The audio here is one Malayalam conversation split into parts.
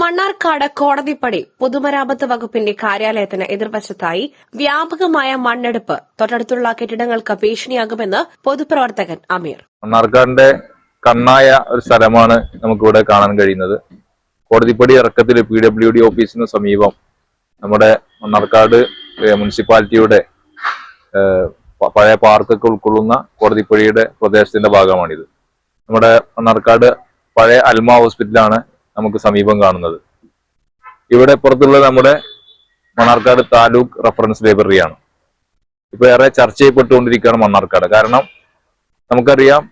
മണ്ണാർക്കാട് കോടതിപ്പടി പൊതുമരാമത്ത് വകുപ്പിന്റെ കാര്യാലയത്തിന് എതിർവശത്തായി വ്യാപകമായ മണ്ണെടുപ്പ്. തൊട്ടടുത്തുള്ള കെട്ടിടങ്ങൾക്ക് ഭീഷണിയാകുമെന്ന് പൊതുപ്രവർത്തകൻ അമീർ. മണ്ണാർക്കാടിന്റെ കണ്ണായ ഒരു സ്ഥലമാണ് നമുക്കിവിടെ കാണാൻ കഴിയുന്നത്. കോടതിപ്പടി ഇറക്കത്തിൽ പി ഡബ്ല്യു ഡി ഓഫീസിന് സമീപം നമ്മുടെ മണ്ണാർക്കാട് മുനിസിപ്പാലിറ്റിയുടെ പഴയ പാർക്കൊക്കെ ഉൾക്കൊള്ളുന്ന കോടതിപ്പടിയുടെ പ്രദേശത്തിന്റെ ഭാഗമാണിത്. നമ്മുടെ മണ്ണാർക്കാട് പഴയ അൽമ ഹോസ്പിറ്റലാണ് നമുക്ക് സമീപം കാണുന്നത്. ഇവിടെ പുറത്തുള്ളത് നമ്മുടെ മണ്ണാർക്കാട് താലൂക്ക് റഫറൻസ് ലൈബ്രറിയാണ് ഇപ്പൊ ഏറെ ചർച്ച ചെയ്യപ്പെട്ടുകൊണ്ടിരിക്കുകയാണ് മണ്ണാർക്കാട്. കാരണം നമുക്കറിയാം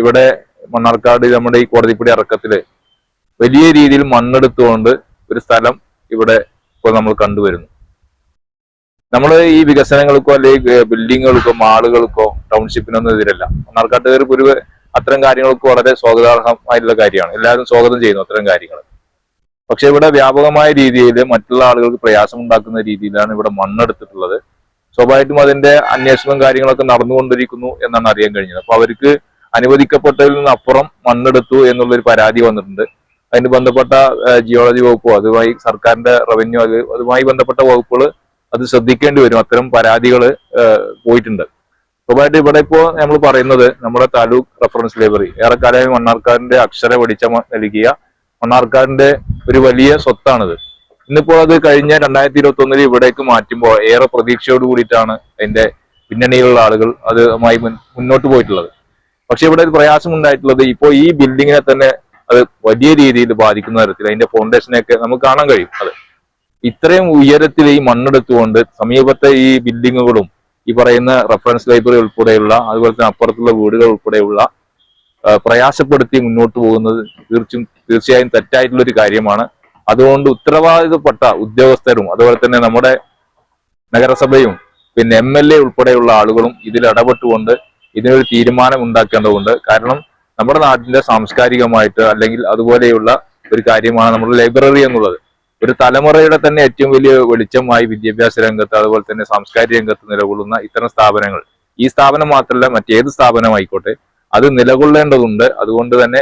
ഇവിടെ മണ്ണാർക്കാട് നമ്മുടെ ഈ കോടതിപ്പടി ഇറക്കത്തിൽ വലിയ രീതിയിൽ മണ്ണെടുത്തുകൊണ്ട് ഒരു സ്ഥലം ഇവിടെ ഇപ്പോൾ നമ്മൾ കണ്ടുവരുന്നു. നമ്മൾ ഈ വികസനങ്ങൾക്കോ അല്ലെങ്കിൽ ബിൽഡിങ്ങുകൾക്കോ മാളുകൾക്കോ ടൗൺഷിപ്പിനൊന്നും എതിരല്ല. മണ്ണാർക്കാട്ടുകാർ പൊതുവെ അത്തരം കാര്യങ്ങൾക്ക് വളരെ സ്വാഗതാർഹമായിട്ടുള്ള കാര്യമാണ്. എല്ലാവരും സ്വാഗതം ചെയ്യുന്നു അത്തരം കാര്യങ്ങൾ. പക്ഷെ ഇവിടെ വ്യാപകമായ രീതിയിൽ മറ്റുള്ള ആളുകൾക്ക് പ്രയാസം ഉണ്ടാക്കുന്ന രീതിയിലാണ് ഇവിടെ മണ്ണെടുത്തിട്ടുള്ളത്. സ്വാഭാവികമായിട്ടും അതിന്റെ അന്വേഷണവും കാര്യങ്ങളൊക്കെ നടന്നുകൊണ്ടിരിക്കുന്നു എന്നാണ് അറിയാൻ കഴിഞ്ഞത്. അപ്പൊ അവർക്ക് അനുവദിക്കപ്പെട്ടതിൽ നിന്ന് അപ്പുറം മണ്ണെടുത്തു എന്നുള്ളൊരു പരാതി വന്നിട്ടുണ്ട്. അതിന് ബന്ധപ്പെട്ട ജിയോളജി വകുപ്പോ അതുമായി സർക്കാരിന്റെ റവന്യൂ അത് അതുമായി ബന്ധപ്പെട്ട വകുപ്പുകൾ അത് ശ്രദ്ധിക്കേണ്ടി വരും. അത്തരം പരാതികൾ പോയിട്ടുണ്ട്. സ്വാഭാവികമായിട്ട് ഇവിടെ ഇപ്പോ നമ്മൾ പറയുന്നത് നമ്മുടെ താലൂക്ക് റഫറൻസ് ലൈബ്രറി ഏറെക്കാലമായി മണ്ണാർക്കാടിന്റെ അക്ഷര പഠിച്ച നൽകിയ മണ്ണാർക്കാടിന്റെ ഒരു വലിയ സ്വത്താണിത്. ഇന്നിപ്പോൾ അത് കഴിഞ്ഞ രണ്ടായിരത്തി ഇരുപത്തി ഒന്നിൽ ഇവിടേക്ക് മാറ്റുമ്പോൾ ഏറെ പ്രതീക്ഷയോട് കൂടിയിട്ടാണ് അതിന്റെ പിന്നണിയിലുള്ള ആളുകൾ അതുമായി മുന്നോട്ട് പോയിട്ടുള്ളത്. പക്ഷെ ഇവിടെ ഒരു പ്രയാസം ഉണ്ടായിട്ടുള്ളത് ഇപ്പോൾ ഈ ബിൽഡിങ്ങിനെ തന്നെ അത് വലിയ രീതിയിൽ ബാധിക്കുന്ന തരത്തിൽ അതിന്റെ ഫൗണ്ടേഷനെയൊക്കെ നമുക്ക് കാണാൻ കഴിയും. അത്. ഇത്രയും ഉയരത്തിൽ ഈ മണ്ണെടുത്തുകൊണ്ട് സമീപത്തെ ഈ ബിൽഡിങ്ങുകളും ഈ പറയുന്ന റെഫറൻസ് ലൈബ്രറി ഉൾപ്പെടെയുള്ള അതുപോലെ തന്നെ അപ്പുറത്തുള്ള വീടുകൾ ഉൾപ്പെടെയുള്ള പ്രയാസപ്പെടുത്തി മുന്നോട്ട് പോകുന്നത് തീർച്ചും തീർച്ചയായും തെറ്റായിട്ടുള്ള ഒരു കാര്യമാണ്. അതുകൊണ്ട് ഉത്തരവാദിത്തപ്പെട്ട ഉദ്യോഗസ്ഥരും അതുപോലെ തന്നെ നമ്മുടെ നഗരസഭയും പിന്നെ എം എൽ എ ഉൾപ്പെടെയുള്ള ആളുകളും ഇതിൽ ഇടപെട്ടുകൊണ്ട് ഇതിനൊരു തീരുമാനം ഉണ്ടാക്കേണ്ടതുണ്ട് കാരണം നമ്മുടെ നാടിന്റെ സാംസ്കാരികമായിട്ട് അല്ലെങ്കിൽ അതുപോലെയുള്ള ഒരു കാര്യമാണ് നമ്മുടെ ലൈബ്രറി എന്നുള്ളത്. ഒരു തലമുറയുടെ തന്നെ ഏറ്റവും വലിയ വെളിച്ചമായി വിദ്യാഭ്യാസ രംഗത്ത് അതുപോലെ തന്നെ സാംസ്കാരിക രംഗത്ത് നിലകൊള്ളുന്ന ഇത്തരം സ്ഥാപനങ്ങൾ. ഈ സ്ഥാപനം മാത്രമല്ല മറ്റേത് സ്ഥാപനമായിക്കോട്ടെ അത് നിലകൊള്ളേണ്ടതുണ്ട്. അതുകൊണ്ട് തന്നെ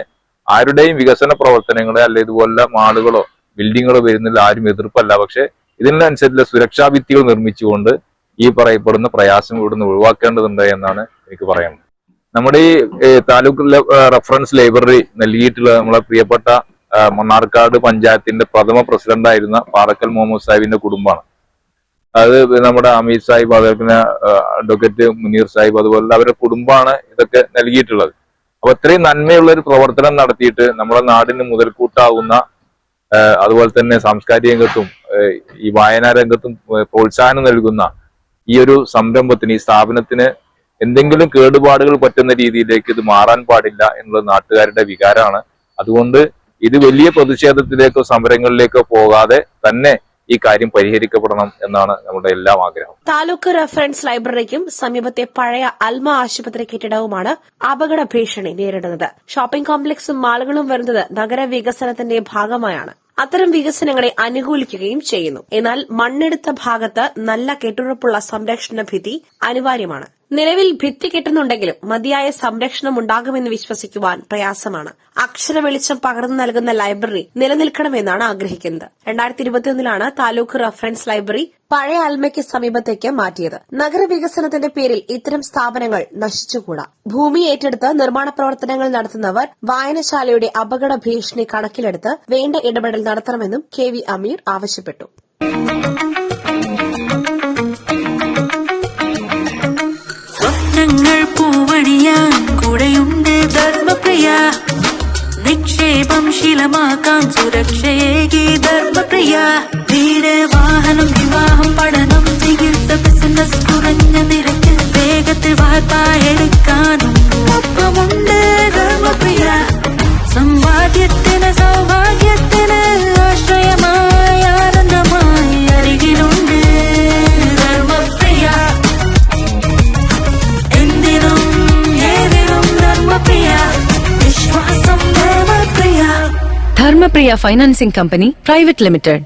ആരുടെയും വികസന പ്രവർത്തനങ്ങളെ അല്ലെ ഇതുപോലുള്ള മാളുകളോ ബിൽഡിങ്ങുകളോ വരുന്നില്ല ആരും എതിർപ്പല്ല. പക്ഷെ ഇതിനനുസരിച്ചുള്ള സുരക്ഷാ ഭിത്തികൾ നിർമ്മിച്ചുകൊണ്ട് ഈ പറയപ്പെടുന്ന പ്രയാസം ഇവിടുന്ന് ഒഴിവാക്കേണ്ടതുണ്ട് എന്നാണ് എനിക്ക് പറയാനുള്ളത്. നമ്മുടെ ഈ താലൂക്ക് റഫറൻസ് ലൈബ്രറി നൽകിയിട്ടുള്ള നമ്മളെ പ്രിയപ്പെട്ട മണ്ണാർക്കാട് പഞ്ചായത്തിന്റെ പ്രഥമ പ്രസിഡന്റ് ആയിരുന്ന പാറക്കൽ മുഹമ്മദ് സാഹിബിന്റെ കുടുംബമാണ്. അത് നമ്മുടെ അമീർ സാഹിബ് അതുപോലെ തന്നെ അഡ്വക്കേറ്റ് മുനീർ സാഹിബ് അതുപോലെ അവരുടെ കുടുംബമാണ് ഇതൊക്കെ നൽകിയിട്ടുള്ളത്. അപ്പൊ ഇത്രയും നന്മയുള്ള ഒരു പ്രവർത്തനം നടത്തിയിട്ട് നമ്മുടെ നാടിന് മുതൽക്കൂട്ടാവുന്ന അതുപോലെ തന്നെ സാംസ്കാരിക രംഗത്തും ഈ വായനാ രംഗത്തും പ്രോത്സാഹനം നൽകുന്ന ഈ ഒരു സംരംഭത്തിന് ഈ സ്ഥാപനത്തിന് എന്തെങ്കിലും കേടുപാടുകൾ പറ്റുന്ന രീതിയിലേക്ക് ഇത് മാറാൻ പാടില്ല എന്നുള്ളത് നാട്ടുകാരുടെ വികാരമാണ്. അതുകൊണ്ട് ഇത് വലിയ പ്രതിഷേധത്തിലേക്കോ സമരങ്ങളിലേക്കോ പോകാതെ തന്നെ ഈ കാര്യം പരിഹരിക്കപ്പെടണം എന്നാണ് നമ്മുടെ എല്ലാം ആഗ്രഹം. താലൂക്ക് റഫറൻസ് ലൈബ്രറിക്കും സമീപത്തെ പഴയ അൽമ ആശുപത്രി കെട്ടിടവുമാണ് അപകട ഭീഷണി നേരിടുന്നത്. ഷോപ്പിംഗ് കോംപ്ലക്സും മാളുകളും വരുന്നത് നഗരവികസനത്തിന്റെ ഭാഗമായാണ്. അത്തരം വികസനങ്ങളെ അനുകൂലിക്കുകയും ചെയ്യുന്നു. എന്നാൽ മണ്ണെടുത്ത ഭാഗത്ത് നല്ല കെട്ടുറപ്പുള്ള സംരക്ഷണ ഭിത്തി അനിവാര്യമാണ്. നിലവിൽ ഭിത്തി കെട്ടുന്നുണ്ടെങ്കിലും മതിയായ സംരക്ഷണം ഉണ്ടാകുമെന്ന് വിശ്വസിക്കുവാൻ പ്രയാസമാണ്. അക്ഷര വെളിച്ചം പകർന്നു നൽകുന്ന ലൈബ്രറി നിലനിൽക്കണമെന്നാണ് ആഗ്രഹിക്കുന്നത്. രണ്ടായിരത്തി ഇരുപത്തിയൊന്നിലാണ് താലൂക്ക് റഫറൻസ് ലൈബ്രറി പഴയ അൽമയ്ക്ക് സമീപത്തേക്ക് മാറ്റിയത്. നഗരവികസനത്തിന്റെ പേരിൽ ഇത്തരം സ്ഥാപനങ്ങൾ നശിച്ചുകൂടാ. ഭൂമി ഏറ്റെടുത്ത് നിർമ്മാണ പ്രവർത്തനങ്ങൾ നടത്തുന്നവർ വായനശാലയുടെ അപകട ഭീഷണി കണക്കിലെടുത്ത് വേണ്ട ഇടപെടൽ നടത്തണമെന്നും കെ വി അമീർ ആവശ്യപ്പെട്ടു. നിക്ഷേപം ശീലമാക്കാം. സുരക്ഷയേകി ധർമ്മപ്രിയ. വീട് വാഹനം വിവാഹം പഠനം ചികിത്സ ബിസിനസ് കുറഞ്ഞ നിരക്ക് വേഗത്തിൽ വാർത്ത എടുക്കാനും Dharmapriya financing company private limited